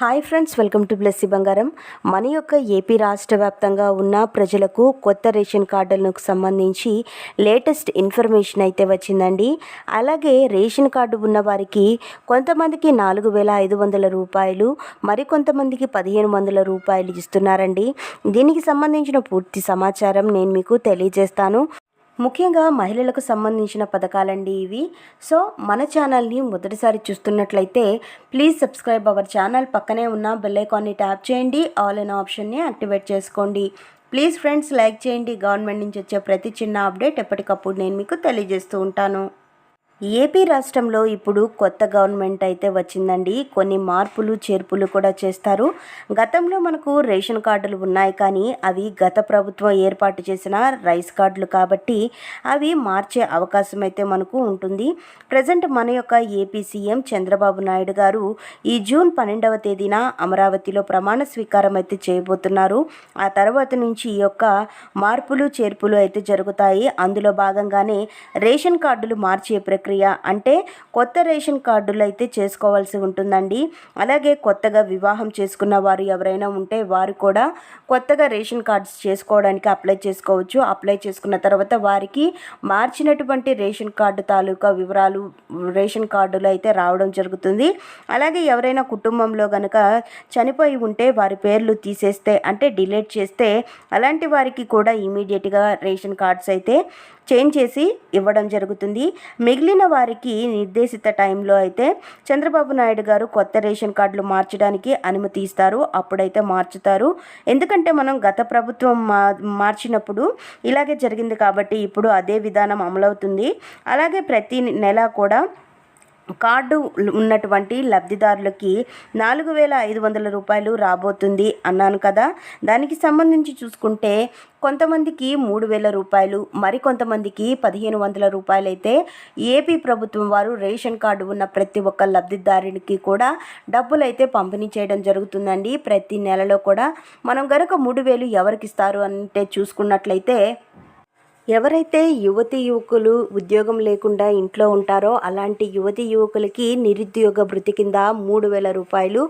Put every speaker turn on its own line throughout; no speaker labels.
Hi friends welcome to Blessy Bangaram. మన యొక్క AP రాష్ట్ర వ్యాప్తంగా ఉన్న ప్రజలకు కొత్త రేషన్ కార్డులకు సంబంధించి లేటెస్ట్ ఇన్ఫర్మేషన్ అయితే వచ్చిందండి. అలాగే రేషన్ కార్డు ఉన్న వారికి కొంతమందికి నాలుగు వేల ఐదు వందల రూపాయలు మరికొంతమందికి పదిహేను వందల రూపాయలు ఇస్తున్నారండి. దీనికి సంబంధించిన పూర్తి సమాచారం నేను మీకు తెలియజేస్తాను. ముఖ్యంగా మహిళలకు సంబంధించిన పథకాలండి ఇవి. సో మన ఛానల్ని మొదటిసారి చూస్తున్నట్లయితే ప్లీజ్ సబ్స్క్రైబ్ అవర్ ఛానల్. పక్కనే ఉన్న బెల్లైకాన్ని ట్యాప్ చేయండి. ఆల్ అన్ ఆప్షన్ని యాక్టివేట్ చేసుకోండి. ప్లీజ్ ఫ్రెండ్స్ లైక్ చేయండి. గవర్నమెంట్ నుంచి వచ్చే ప్రతి చిన్న అప్డేట్ ఎప్పటికప్పుడు నేను మీకు తెలియజేస్తూ ఉంటాను. ఏపీ రాష్ట్రంలో ఇప్పుడు కొత్త గవర్నమెంట్ అయితే వచ్చిందండి. కొన్ని మార్పులు చేర్పులు కూడా చేస్తారు. గతంలో మనకు రేషన్ కార్డులు ఉన్నాయి కానీ అవి గత ప్రభుత్వం ఏర్పాటు చేసిన రైస్ కార్డులు కాబట్టి అవి మార్చే అవకాశం అయితే మనకు ఉంటుంది. ప్రజెంట్ మన యొక్క ఏపీ సీఎం చంద్రబాబు నాయుడు గారు ఈ జూన్ పన్నెండవ తేదీన అమరావతిలో ప్రమాణ స్వీకారం అయితే చేయబోతున్నారు. ఆ తర్వాత నుంచి ఈ యొక్క మార్పులు చేర్పులు అయితే జరుగుతాయి. అందులో భాగంగానే రేషన్ కార్డులు మార్చే ప్రక్రియ అంటే కొత్త రేషన్ కార్డులు అయితే చేసుకోవాల్సి ఉంటుందండి. అలాగే కొత్తగా వివాహం చేసుకున్న వారు ఎవరైనా ఉంటే వారు కూడా కొత్తగా రేషన్ కార్డ్స్ చేసుకోవడానికి అప్లై చేసుకోవచ్చు. అప్లై చేసుకున్న తర్వాత వారికి మార్చినటువంటి రేషన్ కార్డు తాలూకా వివరాలు రేషన్ కార్డులు అయితే రావడం జరుగుతుంది. అలాగే ఎవరైనా కుటుంబంలో కనుక చనిపోయి ఉంటే వారి పేర్లు తీసేస్తే అంటే డిలీట్ చేస్తే అలాంటి వారికి కూడా ఇమీడియట్గా రేషన్ కార్డ్స్ అయితే చేంజ్ చేసి ఇవ్వడం జరుగుతుంది. మిగిలిన వారికి నిర్దేశిత టైంలో అయితే చంద్రబాబు నాయుడు గారు కొత్త రేషన్ కార్డులు మార్చడానికి అనుమతి ఇస్తారు. అప్పుడైతే మార్చుతారు. ఎందుకంటే మనం గత ప్రభుత్వం మా మార్చినప్పుడు ఇలాగే జరిగింది కాబట్టి ఇప్పుడు అదే విధానం అమలవుతుంది. అలాగే ప్రతి నెల కూడా కార్డు ఉన్నటువంటి లబ్ధిదారులకి నాలుగు వేల ఐదు వందల రూపాయలు రాబోతుంది అన్నాను కదా. దానికి సంబంధించి చూసుకుంటే కొంతమందికి మూడు వేల రూపాయలు మరికొంతమందికి పదిహేను వందల రూపాయలు అయితే ఏపీ ప్రభుత్వం వారు రేషన్ కార్డు ఉన్న ప్రతి ఒక్క లబ్ధిదారునికి కూడా డబ్బులు అయితే పంపిణీ చేయడం జరుగుతుందండి. ప్రతి నెలలో కూడా మనం గనక మూడు వేలు ఎవరికి ఇస్తారు అంటే చూసుకున్నట్లయితే ఎవరైతే యువతి యువకులు ఉద్యోగం లేకుండా ఇంట్లో ఉంటారో అలాంటి యువతి యువకులకి నిరుద్యోగ భృతి కింద మూడు వేల రూపాయలు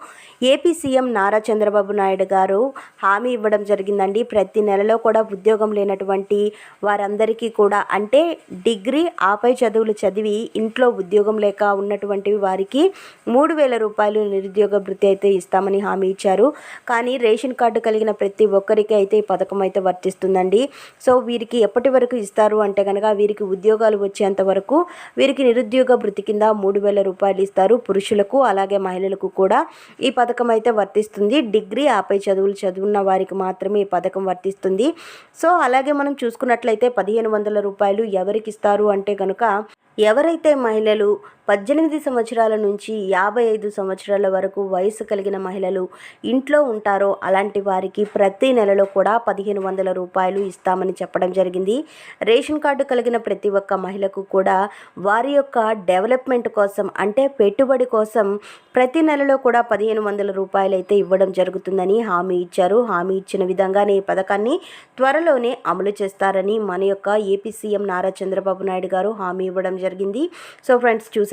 ఏపీ సీఎం నారా చంద్రబాబు నాయుడు గారు హామీ ఇవ్వడం జరిగిందండి. ప్రతి నెలలో కూడా ఉద్యోగం లేనటువంటి వారందరికీ కూడా అంటే డిగ్రీ ఆపై చదువులు చదివి ఇంట్లో ఉద్యోగం లేక ఉన్నటువంటి వారికి మూడు వేల రూపాయలు నిరుద్యోగ భృతి అయితే ఇస్తామని హామీ ఇచ్చారు. కానీ రేషన్ కార్డు కలిగిన ప్రతి ఒక్కరికి అయితే ఈ పథకం అయితే వర్తిస్తుందండి. సో వీరికి ఎప్పటి వరకు ఇస్తారు అంటే కనుక వీరికి ఉద్యోగాలు వచ్చేంత వరకు వీరికి నిరుద్యోగ భృతి కింద మూడు వేల రూపాయలు ఇస్తారు పురుషులకు అలాగే మహిళలకు కూడా. ఈ పథకం అయితే వర్తిస్తుంది. డిగ్రీ ఆపై చదువులు చదువున్న వారికి మాత్రమే ఈ పథకం వర్తిస్తుంది. సో అలాగే మనం చూసుకున్నట్లయితే పదిహేను వందల రూపాయలు ఎవరికి ఇస్తారు అంటే కనుక ఎవరైతే మహిళలు పద్దెనిమిది సంవత్సరాల నుంచి యాభై ఐదు సంవత్సరాల వరకు వయసు కలిగిన మహిళలు ఇంట్లో ఉంటారో అలాంటి వారికి ప్రతి నెలలో కూడా పదిహేను వందల రూపాయలు ఇస్తామని చెప్పడం జరిగింది. రేషన్ కార్డు కలిగిన ప్రతి ఒక్క మహిళకు కూడా వారి యొక్క డెవలప్మెంట్ కోసం అంటే పెట్టుబడి కోసం ప్రతి నెలలో కూడా పదిహేను వందల రూపాయలు అయితే ఇవ్వడం జరుగుతుందని హామీ ఇచ్చారు. హామీ ఇచ్చిన విధంగానే ఈ పథకాన్ని త్వరలోనే అమలు చేస్తారని మన యొక్క ఏపీ సీఎం నారా చంద్రబాబు నాయుడు గారు హామీ ఇవ్వడం జరిగింది. సో ఫ్రెండ్స్ చూసారు